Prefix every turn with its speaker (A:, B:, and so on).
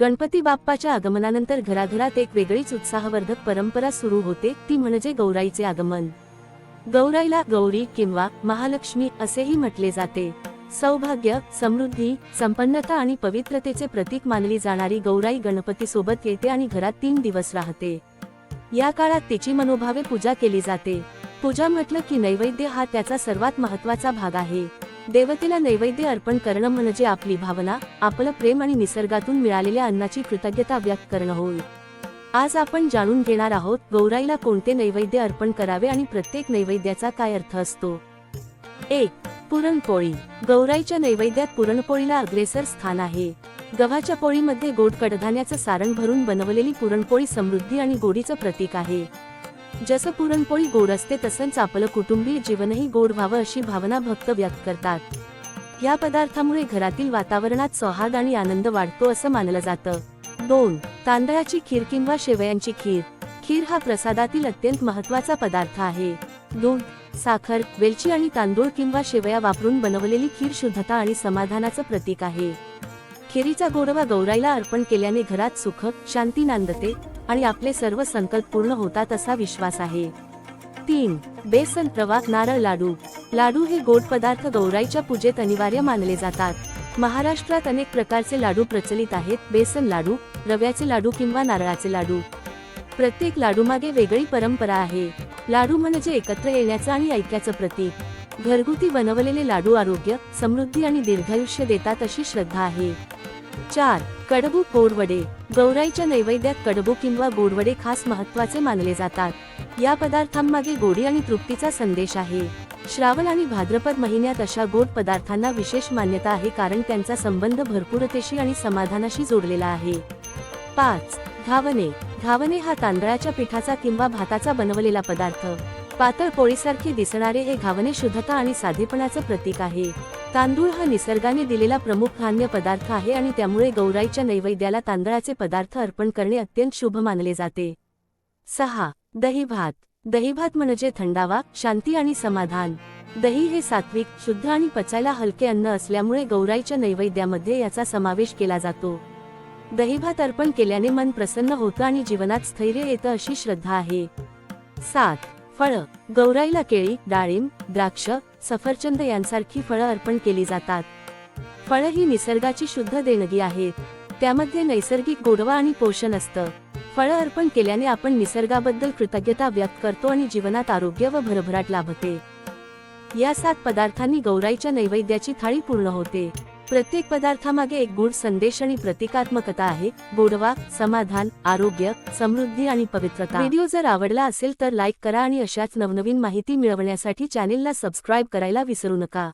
A: गणपती बाप्पाच्या आगमनानंतर घराघरात एक वेगळीच उत्साहवर्धक परंपरा सुरू होते ती म्हणजे गौराईचे आगमन. गौराईला गौरी किंवा महालक्ष्मी असेही म्हटले जाते. सौभाग्य समृद्धी संपन्नता आणि पवित्रतेचे प्रतीक मानली जाणारी गौराई गणपती सोबत येते आणि घरात तीन दिवस राहते. या काळात तिची मनोभावे पूजा केली जाते. पूजा म्हटलं की नैवेद्य हा त्याचा सर्वात महत्त्वाचा भाग आहे. देवतेला नैवेद्य अर्पण करणं म्हणजे आपली भावना आपलं प्रेम आणि निसर्गातून मिळालेल्या अन्नाची कृतज्ञता व्यक्त करणं होय. आज आपण जाणून घेणार आहोत गौराईला कोणते नैवेद्य अर्पण करावे आणि प्रत्येक नैवेद्याचा काय अर्थ असतो? एक पुरणपोळी. गौराईच्या नैवेद्यात पुरणपोळीला अग्रेसर स्थान आहे. गव्हाच्या पोळीमध्ये गोड कडधान्याचं सारण भरून बनवलेली पुरणपोळी समृद्धी आणि गोडीचं प्रतीक आहे. जसं पुरणपोळी गोड असते तसंच आपलं कुटुंबीय जीवनही गोड व्हावं अशी भावना भक्त व्यक्त करतात. या पदार्थामुळे घरातील वातावरणात सौहार्द आणि आनंद वाढतो असं मानलं जातं. दोन तांदळाची खीर किंवा शेवयांची खीर. खीर हा प्रसादातील अत्यंत महत्त्वाचा पदार्थ आहे. दूध साखर वेलची आणि तांदूळ किंवा शेवया वापरून बनवलेली खीर शुद्धता आणि समाधानाचं प्रतीक आहे. खिरीचा गोडवा गौराईला अर्पण केल्याने घरात सुख शांती नांदते. आणि आपले सर्व संकल्प पूर्ण होतात असा विश्वास आहे. तीन बेसन प्रवाह नारळ लाडू. लाडू हे गोड पदार्थ गौराईच्या पूजेत अनिवार्य मानले जातात. महाराष्ट्रात अनेक प्रकारचे लाडू प्रचलित आहेत. बेसन लाडू रव्याचे लाडू किंवा नारळाचे लाडू. प्रत्येक लाडूमागे वेगळी परंपरा आहे. लाडू म्हणजे एकत्र येण्याचं आणि ऐक्याचं प्रतीक. घरगुती बनवलेले लाडू आरोग्य समृद्धी आणि दीर्घायुष्य देतात अशी श्रद्धा आहे. चार कडबू गोडवडे. गौराईच्या नैवेद्यात कडबू किंवा गोडवडे खास महत्त्वाचे मानले जातात. या पदार्थांमागे गोडी आणि तृप्तीचा संदेश आहे. श्रावण आणि भाद्रपद महिन्यात अशा गोड पदार्थांना विशेष मान्यता आहे कारण त्यांचा संबंध भरपूरतेशी आणि समाधानाशी जोडलेला आहे. पाच घावणे घावणे हा तांदळाच्या पिठाचा किंवा भाताचा बनवलेला पदार्थ. पातळ पोळीसारखे दिसणारे हे घावणे शुद्धता आणि साधेपणाचं प्रतीक आहे. तांदूळ हा निसर्गाने दिलेला प्रमुख धान्य पदार्थ आहे आणि त्यामुळे गौराईच्या नैवेद्याला तांदळाचे पदार्थ अर्पण करणे अत्यंत शुभ मानले जाते. सहा. दही भात. दही भात म्हणजे थंडावा शांती आणि समाधान. दही हे सात्विक शुद्ध आणि पचायला हलके अन्न असल्यामुळे गौराईच्या नैवेद्यामध्ये याचा समावेश केला जातो. दहीभात अर्पण केल्याने मन प्रसन्न होतं आणि जीवनात स्थैर्य येतं अशी श्रद्धा आहे. सात. फळं. गौराईला केळी डाळिंब द्राक्ष सफरचंद यांसारखी फळं अर्पण केली जातात. फळं ही निसर्गाची शुद्ध देणगी आहेत. त्यामध्ये नैसर्गिक गोडवा आणि पोषण असतं. फळं अर्पण केल्याने आपण निसर्गाबद्दल कृतज्ञता व्यक्त करतो आणि जीवनात आरोग्य व भरभराट लाभते. या सात पदार्थांनी गौराईच्या नैवेद्याची थाळी पूर्ण होते. प्रत्येक पदार्थामागे एक गूढ संदेश आणि प्रतिकात्मकता आहे. गोडवा समाधान आरोग्य समृद्धी आणि पवित्रता. व्हिडिओ जर आवडला असेल तर लाईक करा आणि अशाच नवनवीन माहिती मिळवण्यासाठी चॅनेलला सबस्क्राईब करायला विसरू नका.